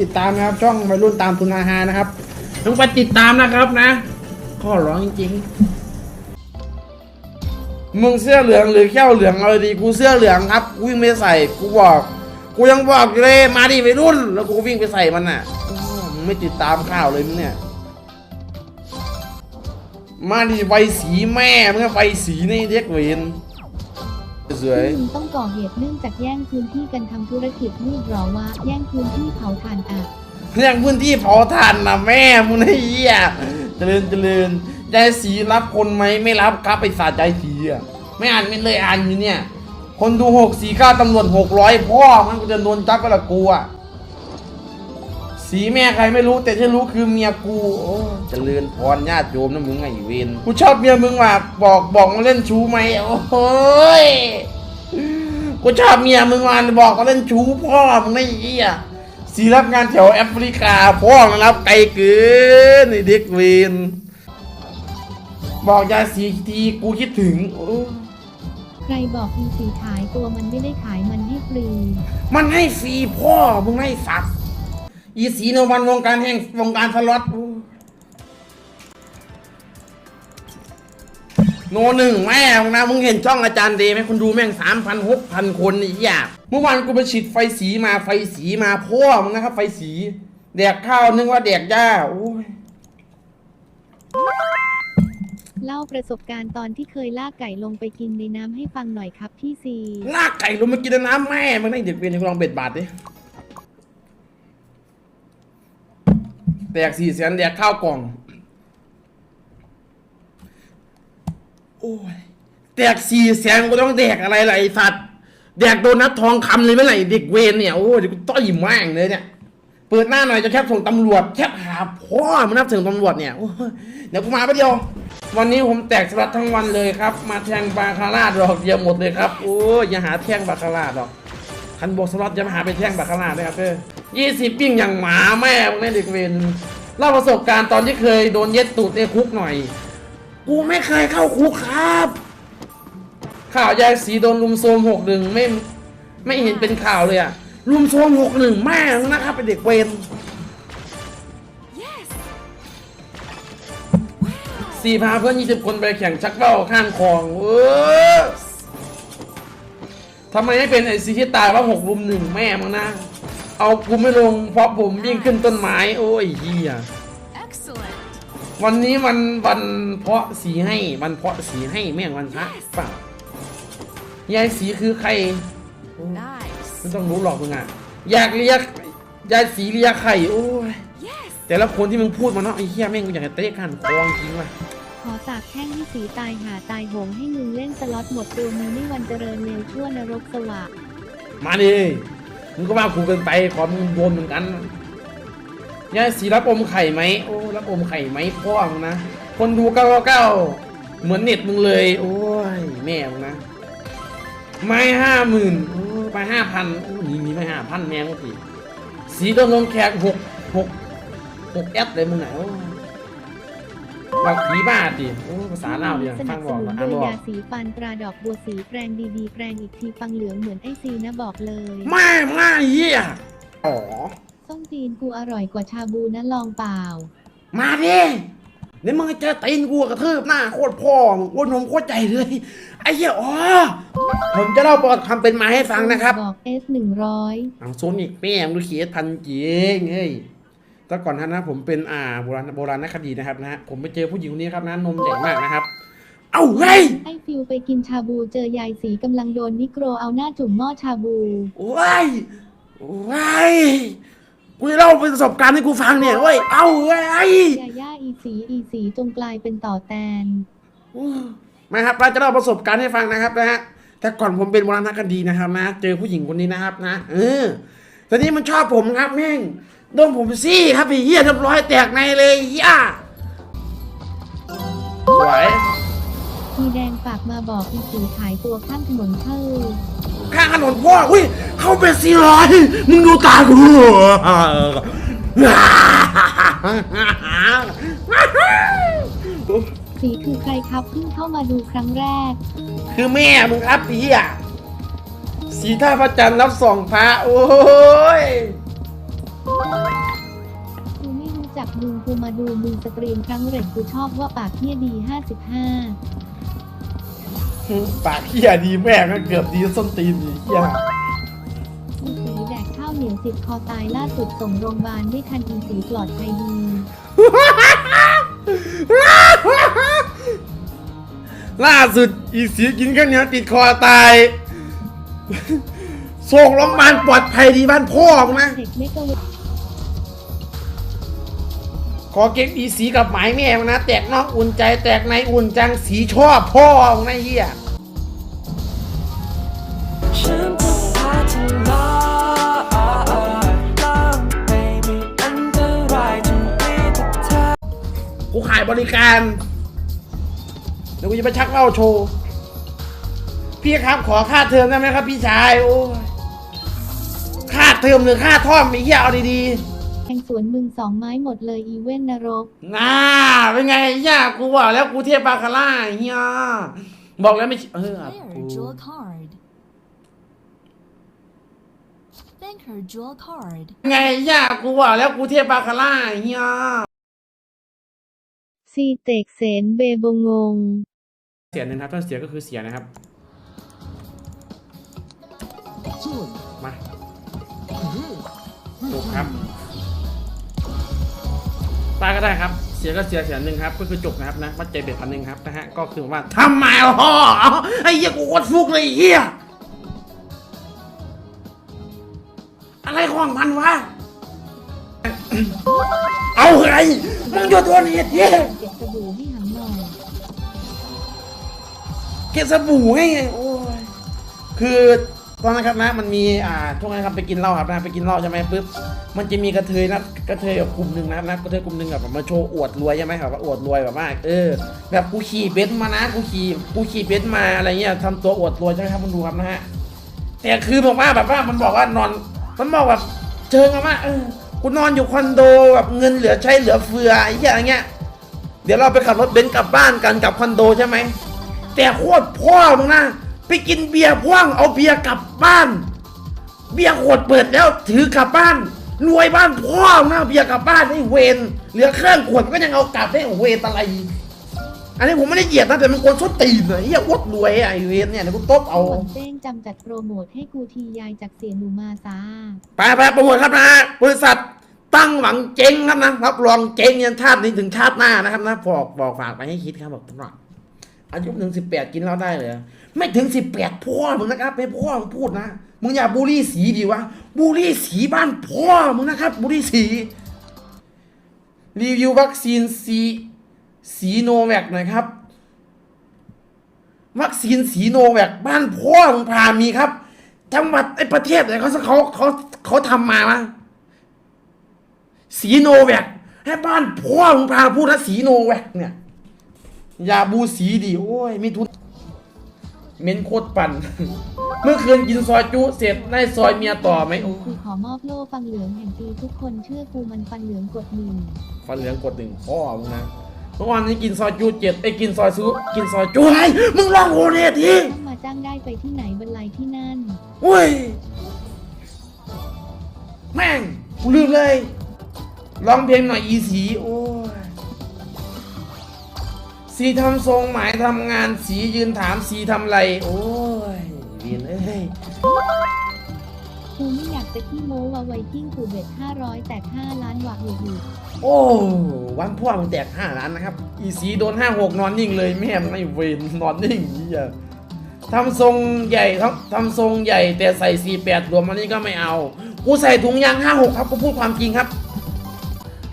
ติดตามนะครับช่องวัยรุ่นตามทุนอาหารนะครับต้องไปติดตามนะครับนะข้อร้องจริงๆมึงเสื้อเหลืองหรือแก้วเหลืองเอาเลยดีกูเสื้อเหลืองครับกูวิ่งไปใส่กูบอก กูยังบอกอยู่เลยมาดิวัยรุ่น แล้วกูก็วิ่งไปใส่มันน่ะอ้าวมึงไม่ติดตามข่าวเลยมึงเนี่ย มาดิไฟสีแม่มึงอะไฟสีนี่เด็กเวน สวยที่มึงต้องก่อเหตุเนื่องจากแย่งพื้นที่กันทำธุรกิจมืดหรอวะแย่งพื้นที่เผาถ่านอะเรื่องพื้นที่เผาถ่านนะแม่มึงไอ้เหี้ยเจริญเจริญยายสีรับคนไหมไม่รับครับไปสาใจสีอะไม่อ่านไม่เลยอ่านอยู่เนี่ย คนดูหกสี่ค่าตำรวจหกร้อยพ่อมันกูจะโดนจับก็ละกูอะ สีแม่ใครไม่รู้แต่ที่รู้คือเมียกูโอ้เจริญพรญาติโยมนะมึงไงเวนกูชอบเมียมึงว่ะบอกบอกมาเล่นชู้ไหมโอ้ยกูชอบเมียมึงว่ะบอกมาเล่นชู้พ่อมึงไอ้เหี้ยสีรับงานแถวแอฟริกาพ่อนะครับไกลเกินไอเด็กเวนบอกยาสีทีกูคิดถึงโอ้ใครบอกอีสีขายตัวมันไม่ได้ขายมันให้ฟรี มันให้ฟรีพ่อมึงให้สัตว์ อีสีในวันวงการแห่งวงการสล็อตโอ้โนหนึ่งแม่มึงนะมึงเห็นช่องอาจารย์เดย์ไหมคนดูแม่งสามพันหกพันคนนี่อยากเมื่อวานกูไปฉีดไฟสีมาไฟสีมาพ่อมึงนะครับ ไฟสีแดกข้าวนึกว่าแดกหญ้าโอ้ยเล่าประสบการณ์ตอนที่เคยลากไก่ลงไปกินในน้ำให้ฟังหน่อยครับพี่ซีลากไก่ลงมากินน้ำแม่มันได้เด็กเวียนกูลองเบ็ดบาทดิ แดกสี่แสนแดกข้าวกล่อง โอ้ยแดกสี่แสนกูต้องแดกอะไรล่ะไอ้สัตว์ แดกโดนัททองคำเลยไหมล่ะไอ้เด็กเวนเนี่ย โอ้ยเดี๋ยวกูต้อยแม่งเลยเนี่ย เปิดหน้าหน่อยจะแคบส่งตำรวจ แคบหาพ่อมันนับถึงตำรวจเนี่ยโอ้ยเดี๋ยวกูมาแป๊บเดียว วันนี้ผมแตกสลัดทั้งวันเลยครับ มาแทงบาคาร่าดอกเดียวหมดเลยครับ โอ้ยอย่าหาแทงบาคาร่าดอกคันบวกสล็อตอย่ามาหาไปแทงบาคาร่าด้วยครับเพื่อ ยี่สิบปิ้งอย่างหมาแม่มึงเนี่ยเด็กเวนเล่าประสบการณ์ตอนที่เคยโดนเย็ดตูดในคุกหน่อย กูไม่เคยเข้าคุกครับ ข่าวยายสีโดนลุมโซมหกหนึ่งไม่ไม่เห็นเป็นข่าวเลยอะลุมโซมหกหนึ่งแม่งนะครับเป็นเด็กเวรสี่พาเพื่อนยี่สิบคนไปแข่งชักเบ้าข้างคลองเออทำไมไม่เป็นไอซีที่ตายว่าหกลุมหนึ่งแม่มึงนะ เอากูไม่ลงเพราะผมวิ่งขึ้นต้นไม้ โอ้ยเฮีย Excellent. วันนี้มันวันเพาะสีให้วันเพาะสีให้แม่งวันพระเปล่ายายสีคือใคร Nice. ไม่ต้องรู้หรอกมึงอะอยากเรียกยายสีเรียกไข่โอ้ย Yes. แต่ละคนที่มึงพูดมาเนาะไอ้เหี้ยแม่งกูอยากจะเตะกันคองจริงว่ะขอสาบแช่งให้สีตายหาตายโหงให้มึงเล่นสล็อตหมดตัวมึงไม่วันเจริญเร็วชั่วนรกสวะมาดิ มึงก็ว่ากูเกินไปขอมึงโดนเหมือนกันยายสีรับอมไข่ไหมโอ้รับอมไข่ไหมพ่อมึงนะคนดูเก้าเก้าเหมือนเน็ตมึงเลย โอ้ยแม่มึงนะไม่ห้าหมื่นไปห้าพันมีมีไม่ห้าพันแม่งสิสีโดนลงแขกหกหกหกแอปเลยมึงไหน โอ้ยบักผีบ้าดิโอ้ภาษาลาวอย่างสฟันังบบสอกนุนนะโดอ่านยบอก ยาสีฟันตราดอกบัวสีแปรงดีๆแปรงอีกทีฟังเหลืองเหมือนไอซีนะบอกเลย ไม่ไม่เหี้ยอ๋อ ส้มตีนกูอร่อยกว่าชาบูนะลองเปล่า มาดิเดี๋ยวมึงเจอตีนกูกระทืบหน้าโคตรพ่อมึงโคตรนมโคตรใจเลย ไอ้เหี้ยอ๋อ ผมจะเล่าประวัติความเป็นมาให้ฟังนะครับ บอกเอสหนึ่งร้อยเอาโซนิกแม่งดูเขียพันเจีงเฮ้ย แต่ก่อนท่านนะผมเป็นอ่าโบราณโบราณคดีนะครับนะฮะผมไปเจอผู้หญิงคนนี้ครับนะนมใหญ่มากนะครับ เอ้าเฮ้ยไอฟิวไปกินชาบูเจอยายสีกำลังโดนนิโกรเอาหน้าจุ่มหม้อชาบูว้ายว้ายกูจะเล่าประสบการณ์ให้กูฟังเนี่ยเว้ยเอ้าเว้ยยาย่าอีสีอีสีจงกลายเป็นต่อแตนมาครับเราจะเล่าประสบการณ์ให้ฟังนะครับนะฮะแต่ก่อนผมเป็นโบราณคดีนะครับนะ เจอผู้หญิงคนนี้นะครับนะเออตอนนี้มันชอบผมครับแม่ง โดนผมซี่ครับไอ้เหี้ยเรียบร้อยแตกในเลยเหี้ยสวยมีแดงฝากมาบอกอีสีขายตัวข้างถนนเท่าข้างถนนพ่ออุ้ยเข้าเป็นสี่ร้อยมึงดูตากูสีคือใครครับเพิ่งเข้ามาดูครั้งแรก คือแม่มึงครับไอ้เหี้ยสีท่าพระจันทร์รับส่องพระโอ้ย จากมึงกูมาดูมึงสตรีมครั้งเร็กกูชอบว่าปากเที่ยดี55ปากเฮียดีแม่งก็เกือบดีส้นตีนอีเฮียอีสีแดกข้าวเหนียวติดคอตายล่าสุดส่งโรงพยาบาลไม่ทันอีสีปลอดภัยดี ล่าสุดอีสีกินข้าวเหนียวติดคอตาย ส่งโรงพยาบาลปลอดภัยดีบ้านพ่อมึงนะเด็กไม่กระเว ขอเก็บอีสีกับหมายแม่งนะ แตกนอกอุ่นใจแตกในอุ่นจังสีชอบพ่อมึงนเฮียฉันจะพาเธองนายจนมีแต่เธอกูขายบริการ เดี๋ยวกูจะไปชักเล้าโชว์ พี่ครับขอค่าเทอมได้ไหมครับพี่ชาย โอ้ยค่าเทอมหรือค่าท่อมไอ้เหี้ยเอาดีแท งสวนมึงสองไม้หมดเลยอีเว่นนรกๆน่าเป็นไงเหี้ยกูบอกแล้วกูเทียบบาคาร่าเฮียบอกแล้วไม่เชื่อเออ Player กู jewel card. Banker jewel card. ไงเหี้ยกูบอกแล้วกูเทียบบาคาร่าเฮียซีเตกเสนเบบงง เสียหนึ่งครับถ้าเสียก็คือเสียนะครับมาจบครับ ตายก็ได้ครับเสียก็เสียเสียหนึ่งครับก็คือจบนะครับนะวัดใจเบ็ดพันหนึ่งครับนะฮะก็คือว่าทำไมพ่อไอ้เหี้ยกูโคตรฟุกเลยเหี้ยอะไรของมันวะเอาไงมึงหยุดตัวนี้ทีเก็บสบู่ให้หำหน่อยเก็บสบู่ให้ไงโอ้ยคือ ตอนนั้นครับนะมันมีอ่าช่วงนั้นครับไปกินเหล้าครับนะไปกินเหล้าใช่ไหมปุ๊บมันจะมีกระเทยนะกระเทยแบบกลุ่มหนึ่งนะครับนะกระเทยกลุ่มหนึ่งแบบมาโชว์อวดรวยใช่ไหมครับว่าอวดรวยแบบว่าเออ แบบกูขี่เบนซ์มานะกูขี่กูขี่เบนซ์มาอะไรเงี้ยทำตัวอวดรวยใช่ไหมครับคุณดูครับนะฮะแต่คือบอกว่าแบบว่ามันบอกว่านอนมันบอกแบบเชิงอะว่าเออกูนอนอยู่คอนโดแบบเงินเหลือใช้เหลือเฟือไอ้เหี้ยอะไรเงี้ยเดี๋ยวเราไปขับรถเบนซ์กลับบ้านกันกลับคอนโดใช่ไหมแต่โคตรพ่อมึงนะ ไปกินเบียร์พ่วงเอาเบียร์กลับบ้าน เบียร์ขวดเปิดแล้วถือกลับบ้าน รวยบ้านพ่อมึงนะเบียร์กลับบ้านไอ้เวนเหลือเครื่องขวดก็ยังเอากลับได้เวนอะไรอันนี้ผมไม่ได้เหยียดนะแต่มันคนชดตีนอะไอ้เหี้ยอวดรวยอะไอ้เวนเนี่ยเดี๋ยวกูตบเอาหวนเต้งจำจัดโปรโมทให้กูทียายจากเสียหนูมาซาไปไปโปรโมทครับนะฮะบริษัทตั้งหวังเจ๊งครับนะรับรองเจ๊งยันชาตินี้ถึงชาติหน้านะครับนะบอกบอกฝากไปให้คิดครับบอกตลอด อายุถึงสิบแปดกินเหล้าได้เลยไม่ถึงสิบแปดพ่อมึงนะครับไม่พ่อมึงพูดนะมึงอย่าบูลลี่สีดีวะบูลลี่สีบ้านพ่อมึงนะครับบูลลี่สีรีวิววัคซีนสีสีโนแวคหน่อยครับ วัคซีนสีโนแวคบ้านพ่อมึงพามีครับ จังหวัดไอ้ประเทศไหนเขาเขาเขาเขาทำมาวะสีโนแวคให้บ้านพ่อมึงพาพูดนะสีโนแวคเนี่ย ย่าบูสีดิโอ้ยไม่ทุนเม้นโคตรปั่น เมื่อคืนกินซอยจุเสร็จได้ซอยเมียต่อไหมโอ้กูขอมอบโล่ฟังเหลืองแห่งปีทุกคนเชื่อกูมันฟันเหลืองกดหนึ่งฟันเหลืองกดหนึ่งพ่อมึงนะเมื่อวานนี้กินซอยจุเจ็ดไอ้ยกินซอยซุกินซอยจุไอ้มึงลองโอเนทีต้องมาจ้างได้ไปที่ไหนบรรลัยที่นั่นโอ้ยแม่งกูลืมเลยร้องเพลงหน่อยอีสีโอ้ย สีทำทรงหมายทำงานสียืนถามสีทำไร โอ้ยเวียนเอ้ยกูไม่อยากจะขี้โม้ว่าไวกิ้งกูเบ็ด500 แตก 5 ล้านหวักหลุดหลุดโอ้วันพ่อมันแตกห้าล้านนะครับ อีสีโดนห้าหกนอนนิ่งเลยแม่มันไม่เวนนอนนิ่งเหี้ยทำทรงใหญ่ทำทำทรงใหญ่แต่ใส่สี่แปดรวมมันนี่ก็ไม่เอา กูใส่ถุงยางห้าหกครับ กูพูดความจริงครับ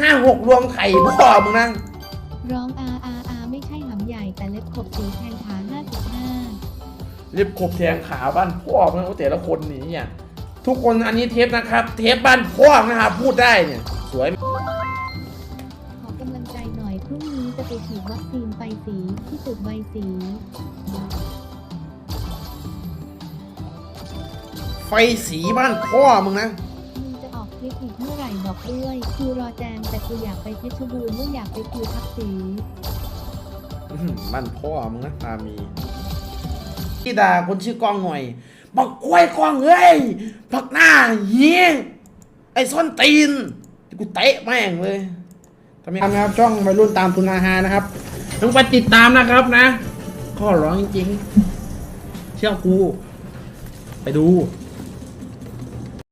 ห้าหกรวมไข่พ่อมึงนะร้องอา ขบสีแทงขา55เรียบขบแทงขาบ้านพ่อมึงนะแต่ละคนหนีเนี่ยทุกคนอันนี้เทปนะครับ เทปบ้านพ่อนะครับพูดได้เนี่ยสวยขอกำลังใจหน่อยพรุ่งนี้จะไปฉีดวัคซีนไฟสีที่ตึกใบสีไฟสีบ้านพ่อมึงนะมึงจะออกคลิปอีกเมื่อไหร่บอกด้วยคือรอแจมแต่กูอยากไปเพชรบูรณ์ไม่อยากไปคือทักสี อื้อหือบ้านพ่อมึงนะตามีที่ด่าคนชื่อกล้องหน่อยบอกกล้วยกล้องเอ้ยผักหน้าเฮียไอ้ส้นตีนกูเตะแม่งเลยทำไมครับช่องวัยรุ่นตามทุนอาหานะครับต้องไปติดตามนะครับนะ ข้อร้องจริงๆ เชื่อกู ไปดู